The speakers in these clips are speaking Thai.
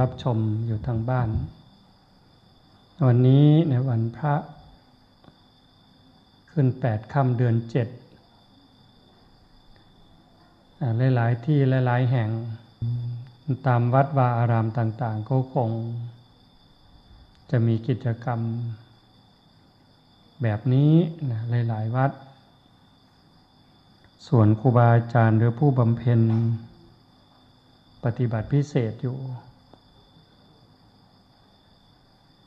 รับชมอยู่ทางบ้าน วันนี้ในวันพระ ขึ้นแปดค่ำเดือนเจ็ดหลายๆที่หลายๆแห่งตามวัดวาอารามต่างๆก็คง จะมีกิจกรรม แบบนี้นะหลายๆวัด ส่วนครูบาอาจารย์หรือผู้บำเพ็ญปฏิบัติพิเศษอยู่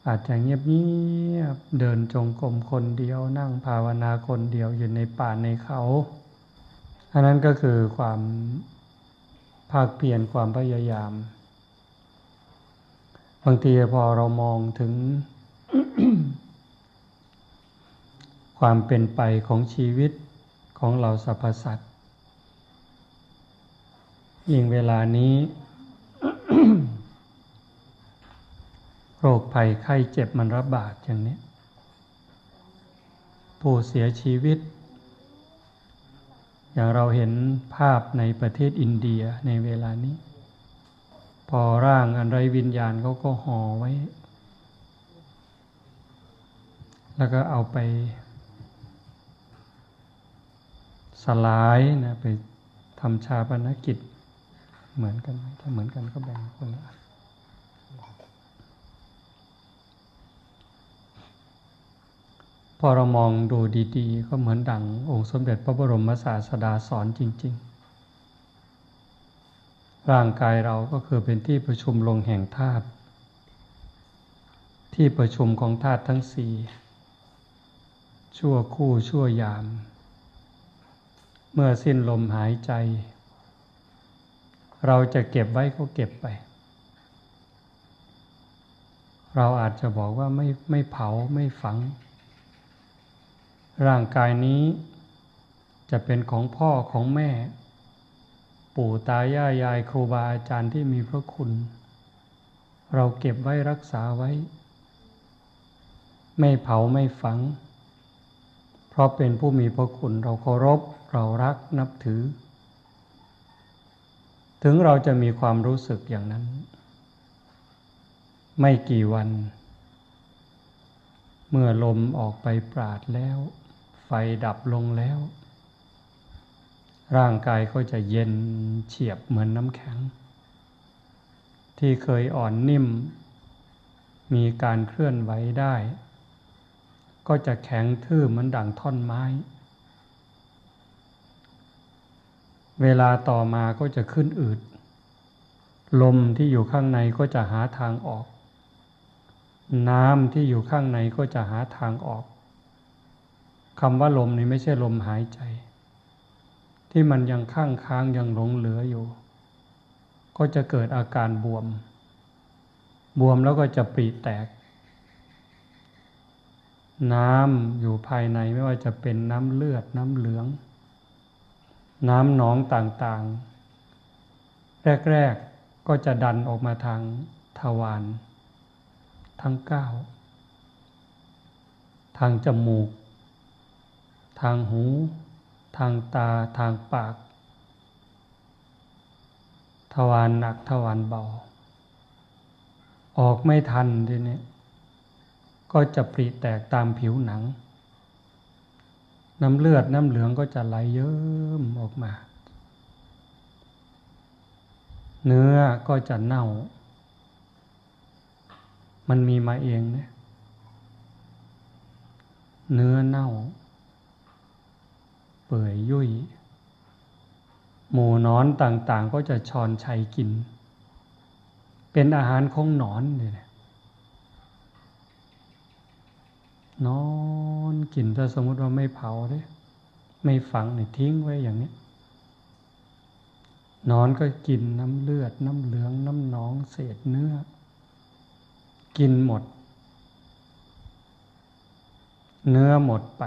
อาจจะเงียบเงียบเดินจงกรมคนเดียวนั่งภาวนาคนเดียวอยู่ในป่าในเขา อันนั้นก็คือความภาคเพียรความพยายาม บางทีพอเรามองถึง ความเป็นไปของชีวิตของเราสรรพสัตว์ยิ่งเวลานี้ โรคภัยไข้เจ็บมันระบาดอย่างนี้ ผู้เสียชีวิต อย่างเราเห็นภาพในประเทศอินเดียในเวลานี้ พอร่างอันไรวิญญาณเขาก็ห่อไว้ แล้วก็เอาไป สลายนะไปทำชาปนกิจเหมือนกันไหมถ้าเหมือนกันก็แบ่งคนละอัน พอเรามองดูดีๆ ก็เหมือนดังองค์สมเด็จพระบรมศาสดาสอนจริง ๆ ร่างกายเราก็คือเป็นที่ประชุมลงแห่งธาตุที่ประชุมของธาตุทั้งสี่ชั่วคู่ชั่วยาม เมื่อสิ้นลมหายใจ เราจะเก็บไว้ก็เก็บไป เราอาจจะบอกว่าไม่ไม่เผาไม่ฝัง ร่างกายนี้ จะเป็นของพ่อของแม่ ปู่ตายายยายครูบาอาจารย์ที่มีพระคุณ เราเก็บไว้รักษาไว้ ไม่เผาไม่ฝัง เพราะเป็นผู้มีพระคุณเราเคารพเรารักนับถือ ถึงเราจะมีความรู้สึกอย่างนั้น ไม่กี่วันเมื่อลมออกไปปราดแล้ว ฟดับลงแล้ว ร่างกายก็จะเย็นเฉียบเหมือนน้ำแข็ง ที่เคยอ่อนนิ่ม มีการเคลื่อนไหวได้ ก็จะแข็งทื่อเหมือนดั่งท่อนไม้ เวลาต่อมาก็จะขึ้นอืด ลมที่อยู่ข้างในก็จะหาทางออก น้ำที่อยู่ข้างในก็จะหาทางออก คำว่าลมนี่ไม่ใช่ลมหายใจ ที่มันยังข้างค้างยังหลงเหลืออยู่ ก็จะเกิดอาการบวม บวมแล้วก็จะปรีแตก น้ำอยู่ภายในไม่ว่าจะเป็นน้ำเลือดน้ำเหลือง น้ำหนองต่างๆ แรกๆก็จะดันออกมาทางทวารทั้งเก้าทางจมูก ทางหู ทางตาทางปาก ทวารหนักทวารเบา ออกไม่ทันทีนี้ก็จะปริแตกตามผิวหนัง น้ำเลือดน้ำเหลืองก็จะไหลเยิ้มออกมา เนื้อก็จะเน่า มันมีมาเองเนี่ยเนื้อเน่า เปื่อยยุ่ย หมูนอนต่างๆก็จะชอนชัยกิน เป็นอาหารของหนอนเนี่ยนอนกินถ้าสมมติว่าไม่เผาเด้ไม่ฝังเนี่ยทิ้งไว้อย่างนี้นอนก็กินน้ำเลือด น้ำเหลือง น้ำหนองเศษเนื้อ กินหมด เนื้อหมดไป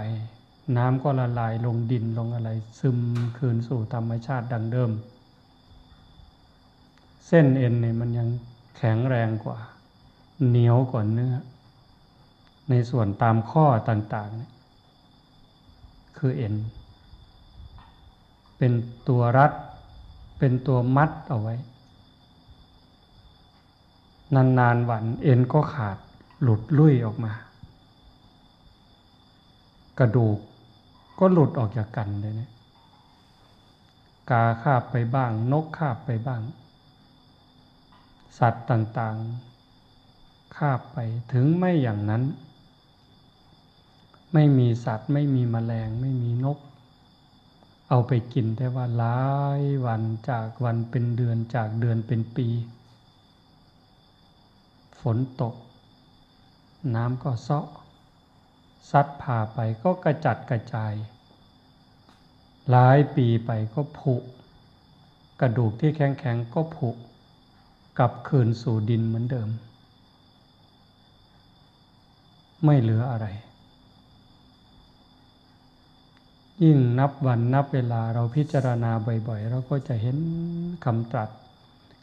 น้ำก็ละลายลงดินลงอะไร ซึมคืนสู่ธรรมชาติดังเดิม เส้นเอ็นเนี่ยมันยังแข็งแรงกว่า เหนียวกว่าเนื้อ ในส่วนตามข้อต่างๆเนี่ยคือเอ็น เป็นตัวรัด เป็นตัวมัดเอาไว้ นานๆวันเอ็นก็ขาดหลุดลุ่ยออกมา กระดูก ก็หลุดออกจากกันเลยเนี่ยกาคาบไปบ้าง นกคาบไปบ้าง สัตว์ต่างๆคาบไปถึงไม่อย่างนั้น ไม่มีสัตว์ไม่มีแมลงไม่มีนก เอาไปกินแต่ว่าหลายวันจากวันเป็นเดือนจากเดือนเป็นปี ฝนตก น้ำก็เซาะ ซัดผ่าไปก็กระจัดกระจาย หลายปีไปก็ผุ กระดูกที่แข็งแข็งก็ผุกลับคืนสู่ดินเหมือนเดิม ไม่เหลืออะไร ยิ่งนับวันนับเวลาเราพิจารณาบ่อยๆ เราก็จะเห็นคำตรัส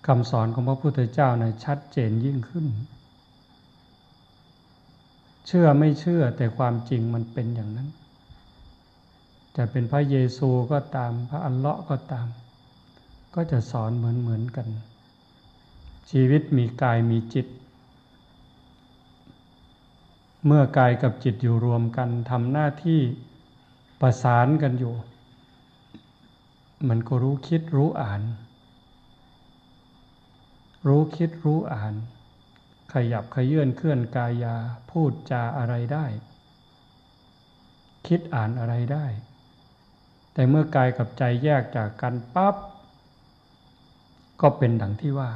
คำสอนของพระพุทธเจ้าในะชัดเจนยิ่งขึ้น เชื่อไม่เชื่อแต่ความจริงมันเป็นอย่างนั้น จะเป็นพระเยซูก็ตามพระอัลเลาะห์ก็ตาม ก็จะสอนเหมือนเหมือนกัน ชีวิตมีกายมีจิต เมื่อกายกับจิตอยู่รวมกันทำหน้าที่ประสานกันอยู่ มันก็รู้คิดรู้อ่าน รู้คิดรู้อ่าน ขยับขยื่นเคลื่อนกายา พูดจาอะไรได้ คิดอ่านอะไรได้ แต่เมื่อกายกับใจแยกจากกันปั๊บก็เป็นดังที่ว่า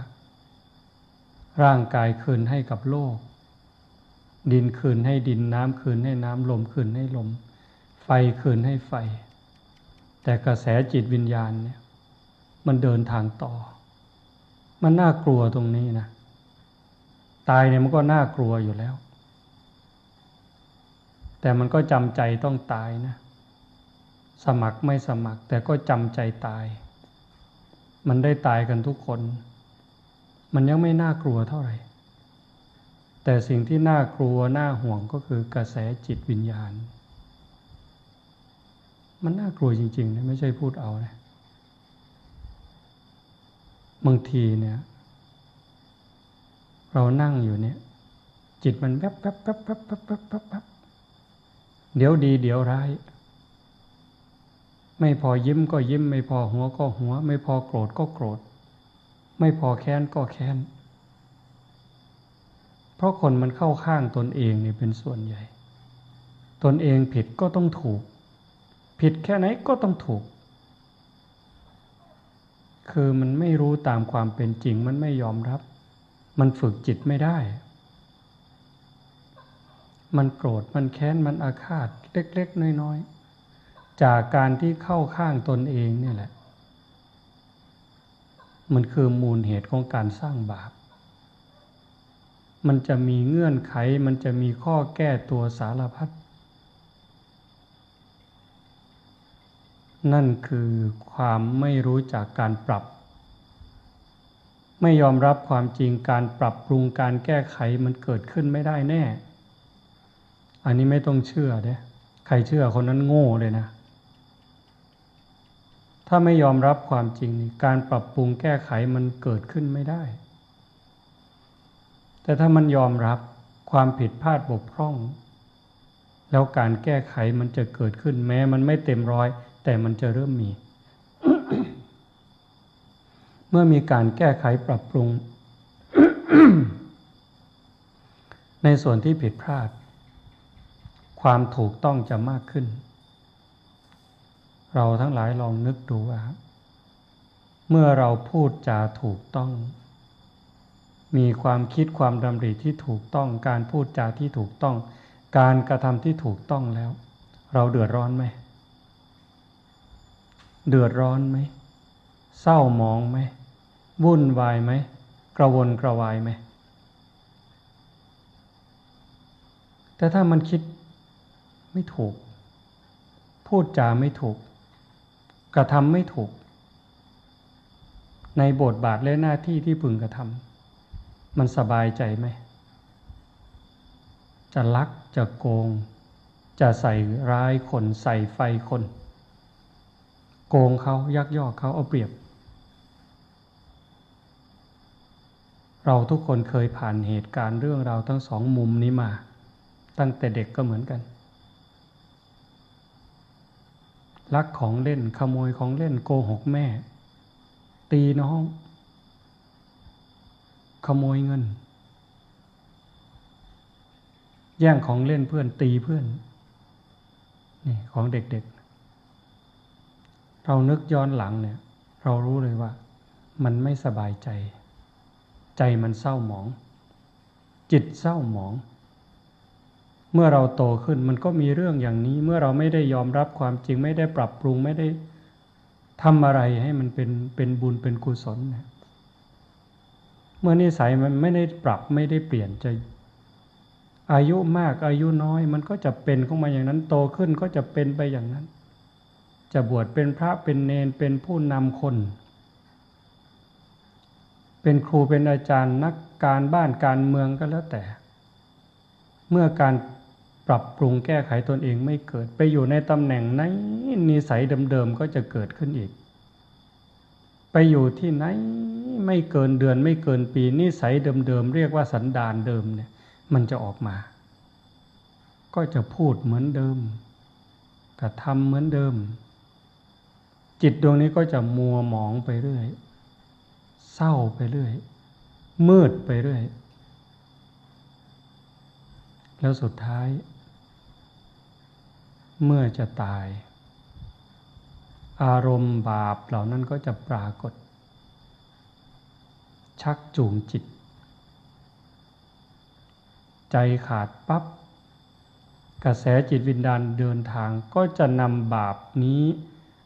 ร่างกายคืนให้กับโลก ดินคืนให้ดินน้ำคืนให้น้ำลมคืนให้ลม ไฟคืนให้ไฟ แต่กระแสจิตวิญญาณเนี่ยมันเดินทางต่อ มันน่ากลัวตรงนี้นะ ตายเนี่ยมันก็น่ากลัวอยู่แล้ว แต่มันก็จำใจต้องตายนะ สมัครไม่สมัคร แต่ก็จำใจตาย มันได้ตายกันทุกคน มันยังไม่น่ากลัวเท่าไหร่ แต่สิ่งที่น่ากลัวน่าห่วงก็คือกระแสจิตวิญญาณ มันน่ากลัวจริงๆนะไม่ใช่พูดเอานะบางทีเนี่ย เรานั่งอยู่เนี่ย จิตมันแป๊บแป๊บแป๊บแป๊บแป๊บแป๊บแป๊บเดี๋ยวดี เดี๋ยวร้าย ไม่พอยิ้มก็ยิ้ม ไม่พอหัวก็หัว ไม่พอโกรธก็โกรธ ไม่พอแค้นก็แค้น เพราะคนมันเข้าข้างตนเองนี่เป็นส่วนใหญ่ ตนเองผิดก็ต้องถูก ผิดแค่ไหนก็ต้องถูก คือมันไม่รู้ตามความเป็นจริงมันไม่ยอมรับ มันฝึกจิตไม่ได้ มันโกรธ มันแค้น มันอาฆาต เล็ก ๆ น้อย ๆ จากการที่เข้าข้างตนเองนี่แหละ มันคือมูลเหตุของการสร้างบาป มันจะมีเงื่อนไข มันจะมีข้อแก้ตัวสารพัด นั่นคือความไม่รู้จักการปรับ ไม่ยอมรับความจริงการปรับปรุงการแก้ไขมันเกิดขึ้นไม่ได้แน่ อันนี้ไม่ต้องเชื่อเด้ใครเชื่อคนนั้นโง่เลยนะ ถ้าไม่ยอมรับความจริงนี่การปรับปรุงแก้ไขมันเกิดขึ้นไม่ได้ แต่ถ้ามันยอมรับความผิดพลาดบกพร่อง แล้วการแก้ไขมันจะเกิดขึ้นแม้มันไม่เต็มร้อย แต่มันจะเริ่มมี เมื่อมีการแก้ไขปรับปรุง ในส่วนที่ผิดพลาด ความถูกต้องจะมากขึ้น เราทั้งหลายลองนึกดูว่า เมื่อเราพูดจาถูกต้อง มีความคิดความดำริที่ถูกต้องการพูดจาที่ถูกต้อง การกระทำที่ถูกต้องแล้ว เราเดือดร้อนไหม เดือดร้อนไหม เศร้ามองไหมวุ่นวายไหมกระวนกระวายไหมแต่ถ้ามันคิดไม่ถูก พูดจาไม่ถูก กระทำไม่ถูก ในบทบาทและหน้าที่ที่พึงกระทำมันสบายใจไหม จะลักจะโกง จะใส่ร้ายคนใส่ไฟคน โกงเขายักยอกเขาเอาเปรียบ เราทุกคนเคยผ่านเหตุการณ์เรื่องราวทั้งสองมุมนี้มา ตั้งแต่เด็กก็เหมือนกัน ลักของเล่นขโมยของเล่นโกหกแม่ ตีน้อง ขโมยเงิน แย่งของเล่นเพื่อนตีเพื่อนนี่ของเด็กๆ เรานึกย้อนหลังเนี่ย เรารู้เลยว่า มันไม่สบายใจ ใจมันเศร้าหมอง จิตเศร้าหมอง เมื่อเราโตขึ้นมันก็มีเรื่องอย่างนี้ เมื่อเราไม่ได้ยอมรับความจริงไม่ได้ปรับปรุงไม่ได้ทำอะไรให้มันเป็นเป็นบุญเป็นกุศลเนี่ยเมื่อนิสัยมันไม่ได้ปรับไม่ได้เปลี่ยนจะอายุมากอายุน้อย มันก็จะเป็นของมาอย่างนั้นโตขึ้นก็จะเป็นไปอย่างนั้น จะบวชเป็นพระเป็นเนนเป็นผู้นำคน เป็นครูเป็นอาจารย์นักการบ้านการเมืองก็แล้วแต่ เมื่อการปรับปรุงแก้ไขตนเองไม่เกิดไปอยู่ในตำแหน่งไหนนิสัยเดิมๆก็จะเกิดขึ้นอีก ไปอยู่ที่ไหนไม่เกินเดือนไม่เกินปีนิสัยเดิมๆเรียกว่าสันดานเดิมเนี่ย มันจะออกมา ก็จะพูดเหมือนเดิมกระทำเหมือนเดิม จิตดวงนี้ก็จะมัวหมองไปเรื่อย เศร้าไปเรื่อย มืดไปเรื่อย แล้วสุดท้าย เมื่อจะตาย อารมณ์บาปเหล่านั้นก็จะปรากฏ ชักจูงจิต ใจขาดปับ๊บกระแสจิตวิญญาณเดินทางก็จะนำบาปนี้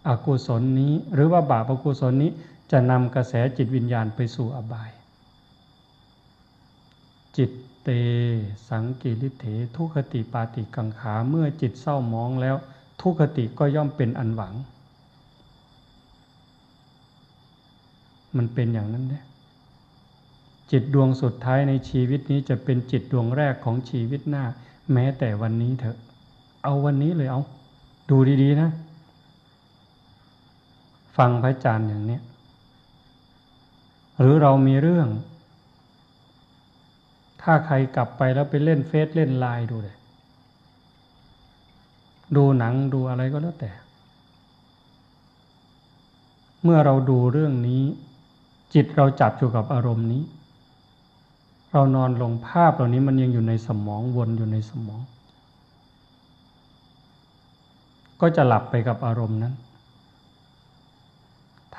อกุศลนี้ หรือว่าบาปอกุศลนี้ จะนำกระแสจิตวิญญาณไปสู่อบาย จิตเตสังกิริเถ ทุคติปาติกังขาเมื่อจิตเศร้ามองแล้ว ทุคติก็ย่อมเป็นอันหวัง มันเป็นอย่างนั้นเนี่ยจิตดวงสุดท้ายในชีวิตนี้จะเป็นจิตดวงแรกของชีวิตหน้า แม้แต่วันนี้เถอะ เอาวันนี้เลยเอา ดูดีๆนะ ฟังพระอาจารย์อย่างเนี้ย หรือเรามีเรื่อง ถ้าใครกลับไปแล้วไปเล่นเฟซเล่นไลน์ดูเลยดูหนังดูอะไรก็แล้วแต่ เมื่อเราดูเรื่องนี้ จิตเราจับอยู่กับอารมณ์นี้ เรานอนลงภาพเหล่านี้มันยังอยู่ในสมองวนอยู่ในสมอง ก็จะหลับไปกับอารมณ์นั้น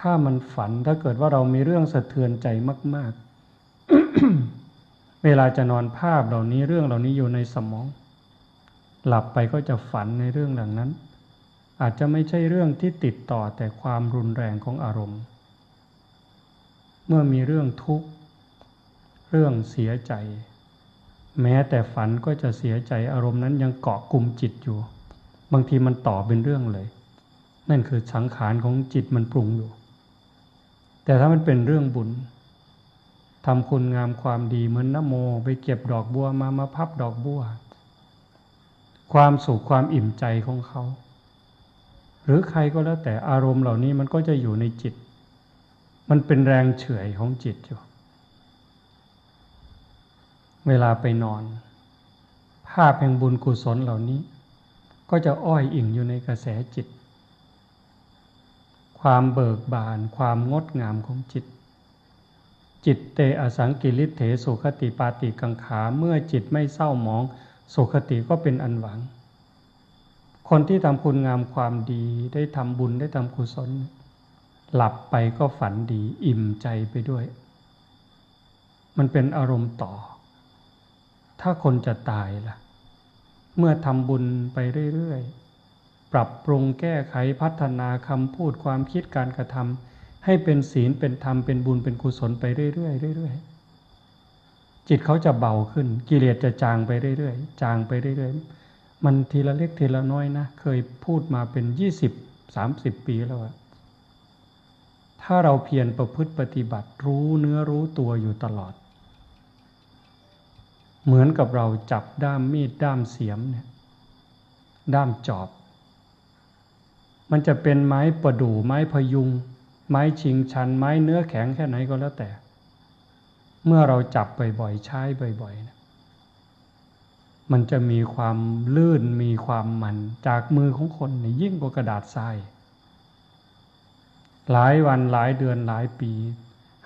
ถ้ามันฝันถ้าเกิดว่าเรามีเรื่องสะเทือนใจมาก ๆ เวลาจะนอนภาพเหล่านี้เรื่องเหล่านี้อยู่ในสมอง หลับไปก็จะฝันในเรื่องเหล่านั้น อาจจะไม่ใช่เรื่องที่ติดต่อแต่ความรุนแรงของอารมณ์ เมื่อมีเรื่องทุกข์ เรื่องเสียใจ แม้แต่ฝันก็จะเสียใจอารมณ์นั้นยังเกาะกลุ่มจิตอยู่ บางทีมันต่อเป็นเรื่องเลยนั่นคือสังขารของจิตมันปรุงอยู่ แต่ถ้ามันเป็นเรื่องบุญทำคุณงามความดีเหมือนนโม ไปเก็บดอกบัวมามาพับดอกบัว ความสุขความอิ่มใจของเขา หรือใครก็แล้วแต่อารมณ์เหล่านี้มันก็จะอยู่ในจิต มันเป็นแรงเฉื่อยของจิตอยู่ เวลาไปนอน ภาพแห่งบุญกุศลเหล่านี้ ก็จะอ้อยอิ่งอยู่ในกระแสจิต ความเบิกบาน ความงดงามของจิต จิตเตอสังกิริเถสุขติปาติกังขา เมื่อจิตไม่เศร้าหมองสุขติก็เป็นอันหวัง คนที่ทำคุณงามความดีได้ทำบุญได้ทำกุศล หลับไปก็ฝันดีอิ่มใจไปด้วย มันเป็นอารมณ์ต่อ ถ้าคนจะตายล่ะ เมื่อทำบุญไปเรื่อยๆ ปรับปรุงแก้ไขพัฒนาคำพูดความคิดการกระทำให้เป็นศีลเป็นธรรมเป็นบุญเป็นกุศลไปเรื่อยๆเรื่อยๆจิตเขาจะเบาขึ้น กิเลสจะจางไปเรื่อยๆจางไปเรื่อยๆ มันทีละเล็กทีละน้อยนะ เคยพูดมาเป็นยี่สิบสามสิบปีแล้วอะถ้าเราเพียรประพฤติปฏิบัติรู้เนื้อรู้ตัวอยู่ตลอด เหมือนกับเราจับด้ามมีดด้ามเสียมเนี่ยด้ามจอบ มันจะเป็นไม้ประดู่ไม้พยุง ไม้ชิงชัน ไม้เนื้อแข็งแค่ไหนก็แล้วแต่ เมื่อเราจับบ่อยๆ ใช้บ่อยๆนะมันจะมีความลื่นมีความมันจากมือของคนนี่ยิ่งกว่ากระดาษทราย หลายวันหลายเดือนหลายปี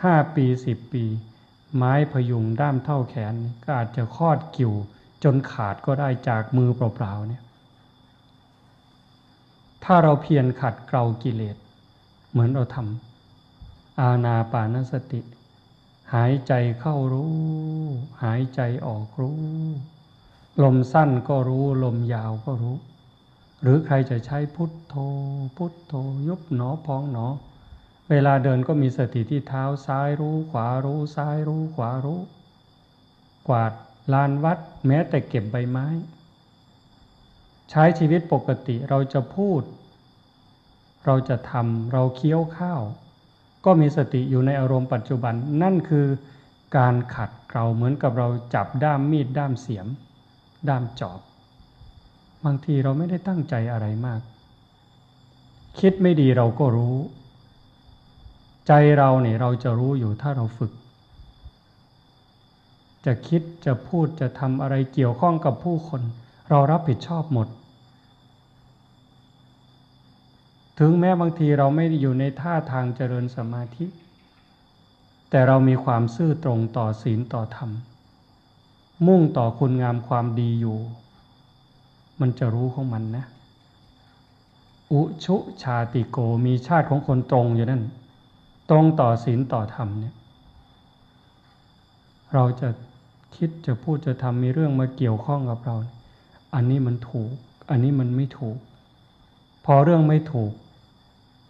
ห้าปีสิบปี ไม้พยุงด้ามเท่าแขน ก็อาจจะคอดกิ่วจนขาดก็ได้จากมือเปล่าๆเนี่ย ถ้าเราเพียรขัดเกลากิเลส เหมือนเราทำอาณาปานสติ หายใจเข้ารู้ หายใจออกรู้ ลมสั้นก็รู้ ลมยาวก็รู้ หรือใครจะใช้พุทโธ พุทโธยุบหนอพองหนอ เวลาเดินก็มีสติที่เท้าซ้ายรู้ ขวารู้ซ้ายรู้ขวารู้ กวาดลานวัด แม้แต่เก็บใบไม้ ใช้ชีวิตปกติเราจะพูด เราจะทำเราเคี้ยวข้าว ก็มีสติอยู่ในอารมณ์ปัจจุบัน นั่นคือการขัดเกลาเหมือนกับเราจับด้ามมีดด้ามเสียม ด้ามจอบ บางทีเราไม่ได้ตั้งใจอะไรมาก คิดไม่ดีเราก็รู้ ใจเราเนี่ยเราจะรู้อยู่ถ้าเราฝึก จะคิดจะพูดจะทำอะไรเกี่ยวข้องกับผู้คน เรารับผิดชอบหมด ถึงแม้บางทีเราไม่อยู่ในท่าทางเจริญสมาธิ แต่เรามีความซื่อตรงต่อศีลต่อธรรม มุ่งต่อคุณงามความดีอยู่ มันจะรู้ของมันนะ อุชุชาติโกมีชาติของคนตรงอยู่นั่น ตรงต่อศีลต่อธรรมเนี่ยเราจะคิดจะพูดจะทำมีเรื่องมาเกี่ยวข้องกับเรา อันนี้มันถูก อันนี้มันไม่ถูก พอเรื่องไม่ถูก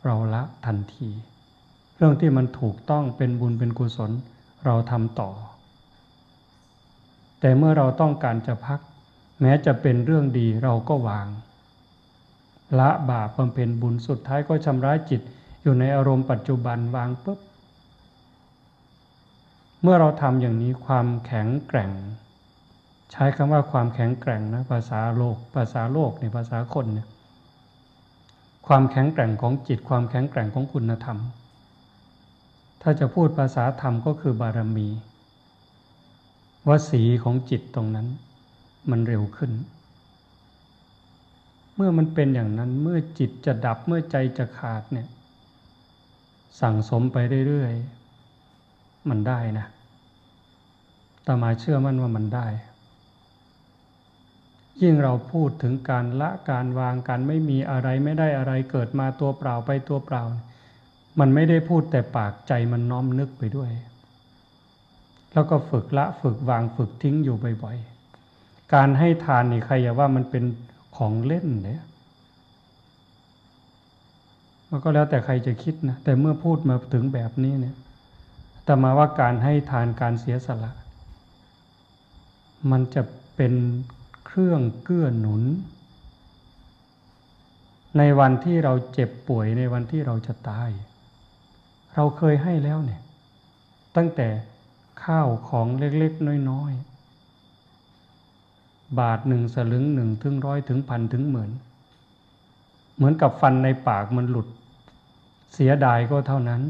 เราละทันที เรื่องที่มันถูกต้องเป็นบุญเป็นกุศลเราทำต่อ แต่เมื่อเราต้องการจะพัก แม้จะเป็นเรื่องดีเราก็วาง ละบาปบำเพ็ญบุญสุดท้ายก็ชำระจิตอยู่ในอารมณ์ปัจจุบันวางปุ๊บ เมื่อเราทำอย่างนี้ความแข็งแกร่ง ใช้คำว่าความแข็งแกร่งนะภาษาโลก ภาษาโลกในภาษาคนเนี่ยความแข็งแกร่งของจิตความแข็งแกร่งของคุณธรรม ถ้าจะพูดภาษาธรรมก็คือบารมีวสีของจิตตรงนั้น มันเร็วขึ้น เมื่อมันเป็นอย่างนั้นเมื่อจิตจะดับเมื่อใจจะขาดเนี่ยสั่งสมไปเรื่อยๆ มันได้นะตมาเชื่อมั่นว่ามันได้ ยิ่งเราพูดถึงการละการวางการไม่มีอะไรไม่ได้อะไรเกิดมาตัวเปล่าไปตัวเปล่า มันไม่ได้พูดแต่ปากใจมันน้อมนึกไปด้วย แล้วก็ฝึกละฝึกวางฝึกทิ้งอยู่บ่อยๆ การให้ทานนี่ใครอย่าว่ามันเป็นของเล่นเนี่ยมันก็แล้วแต่ใครจะคิดนะแต่เมื่อพูดมาถึงแบบนี้เนี่ยแต่มาว่าการให้ทานการเสียสละ มันจะเป็น รื่องเกื้อหนุน ในวันที่เราเจ็บป่วยในวันที่เราจะตาย เราเคยให้แล้วเนี่ย ตั้งแต่ข้าวของเล็กๆ น้อยๆ บาทหนึ่งสลึงหนึ่งถึงร้อยถึงพันถึงหมื่นเหมือนกับฟันในปากมันหลุด เสียดายก็เท่านั้น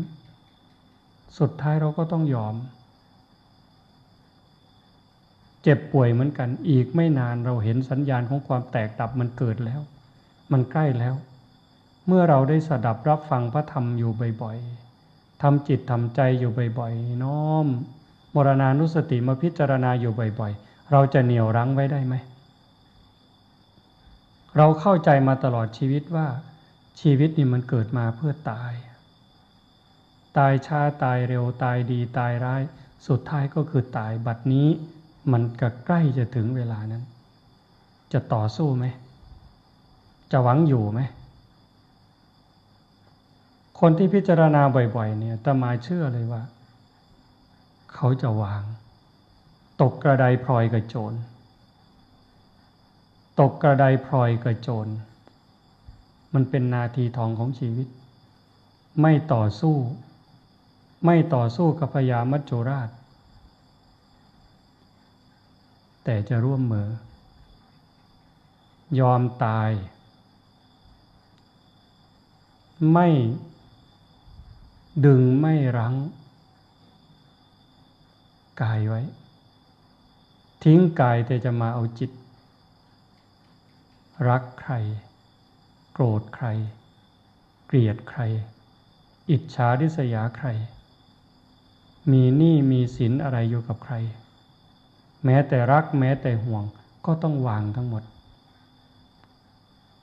สุดท้ายเราก็ต้องยอม เจ็บป่วยเหมือนกัน อีกไม่นานเราเห็นสัญญาณของความแตกดับมันเกิดแล้ว มันใกล้แล้ว เมื่อเราได้สดับรับฟังพระธรรมอยู่บ่อยๆทำจิตทำใจอยู่บ่อยๆน้อมมรณานุสติมาพิจารณาอยู่บ่อยๆ เราจะเหนี่ยวรั้งไว้ได้ไหม เราเข้าใจมาตลอดชีวิตว่า ชีวิตนี่มันเกิดมาเพื่อตาย ตายช้าตายเร็วตายดีตายร้าย สุดท้ายก็คือตายบัดนี้ มันก็ใกล้จะถึงเวลานั้น จะต่อสู้ไหม จะหวังอยู่ไหม คนที่พิจารณาบ่อย ๆ เนี่ยตมาเชื่อเลยว่า เขาจะวาง ตกกระไดพลอยกับโจรตกกระไดพลอยกับโจรมันเป็นนาทีทองของชีวิต ไม่ต่อสู้ ไม่ต่อสู้กับพญามัจจุราช แต่จะร่วมมือ ยอมตาย ไม่ดึงไม่รั้ง กายไว้ ทิ้งกายแต่จะมาเอาจิต รักใคร โกรธใคร เกลียดใคร อิจฉาริษยาใคร มีหนี้มีสินอะไรอยู่กับใคร แม้แต่รักแม้แต่ห่วงก็ต้องวางทั้งหมด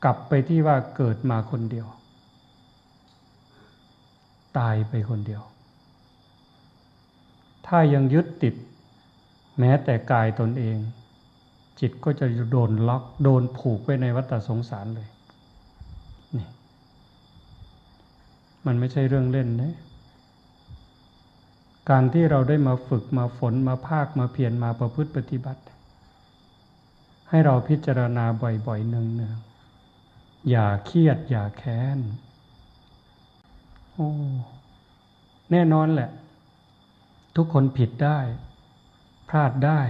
กลับไปที่ว่าเกิดมาคนเดียว ตายไปคนเดียว ถ้ายังยึดติด แม้แต่กายตนเอง จิตก็จะโดนล็อกโดนผูกไว้ในวัฏสงสารเลย นี่ มันไม่ใช่เรื่องเล่นนะ การที่เราได้มาฝึกมาฝนมาภาคมาเพียรมาประพฤติปฏิบัติ ให้เราพิจารณาบ่อยๆเนืองๆอย่าเครียดอย่าแค้นโอ้แน่นอนแหละ ทุกคนผิดได้ พลาดได้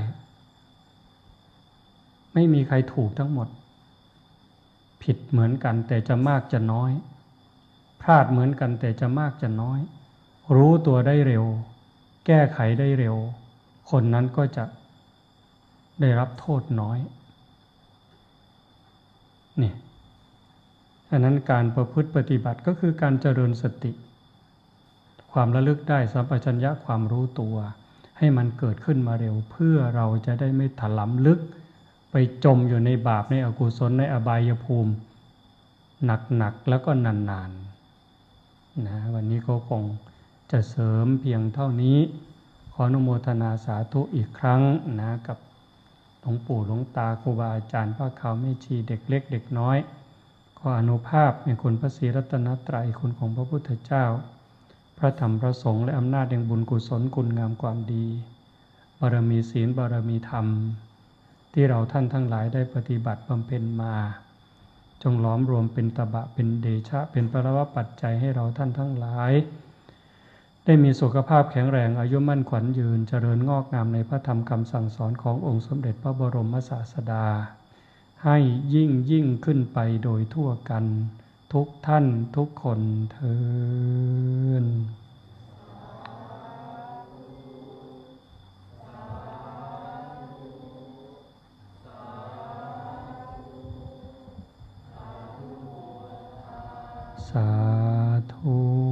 ไม่มีใครถูกทั้งหมด ผิดเหมือนกันแต่จะมากจะน้อย พลาดเหมือนกันแต่จะมากจะน้อย รู้ตัวได้เร็ว แก้ไขได้เร็ว คนนั้นก็จะได้รับโทษน้อยนี่อันนั้นการประพฤติปฏิบัติก็คือการเจริญสติ ความระลึกได้สัมปชัญญะความรู้ตัว ให้มันเกิดขึ้นมาเร็ว เพื่อเราจะได้ไม่ถลำลึก ไปจมอยู่ในบาปในอกุศลในอบายภูมิ หนักๆแล้วก็นานๆนะวันนี้ก็คง จะเสริมเพียงเท่านี้ ขออนุโมทนาสาธุอีกครั้งนะกับหลวงปู่หลวงตาครูบาอาจารย์พระเขาไม่ชีเด็กเล็กเด็กน้อย ขออนุภาพในคุณพระศรีรัตนตรัยคุณของพระพุทธเจ้า พระธรรมพระสงฆ์และอำนาจแห่งบุญกุศลคุณงามความดีบารมีศีลบารมีธรรม ที่เราท่านทั้งหลายได้ปฏิบัติบำเพ็ญมา จงล้อมรวมเป็นตบะเป็นเดชะเป็นปรวปัจจัยให้เราท่านทั้งหลาย ได้มีสุขภาพแข็งแรงอายุมั่นขวัญยืนเจริญงอกงามในพระธรรมคำสั่งสอนขององค์สมเด็จพระบรมศาสดา ให้ยิ่งยิ่งขึ้นไปโดยทั่วกัน ทุกท่านทุกคนเทิน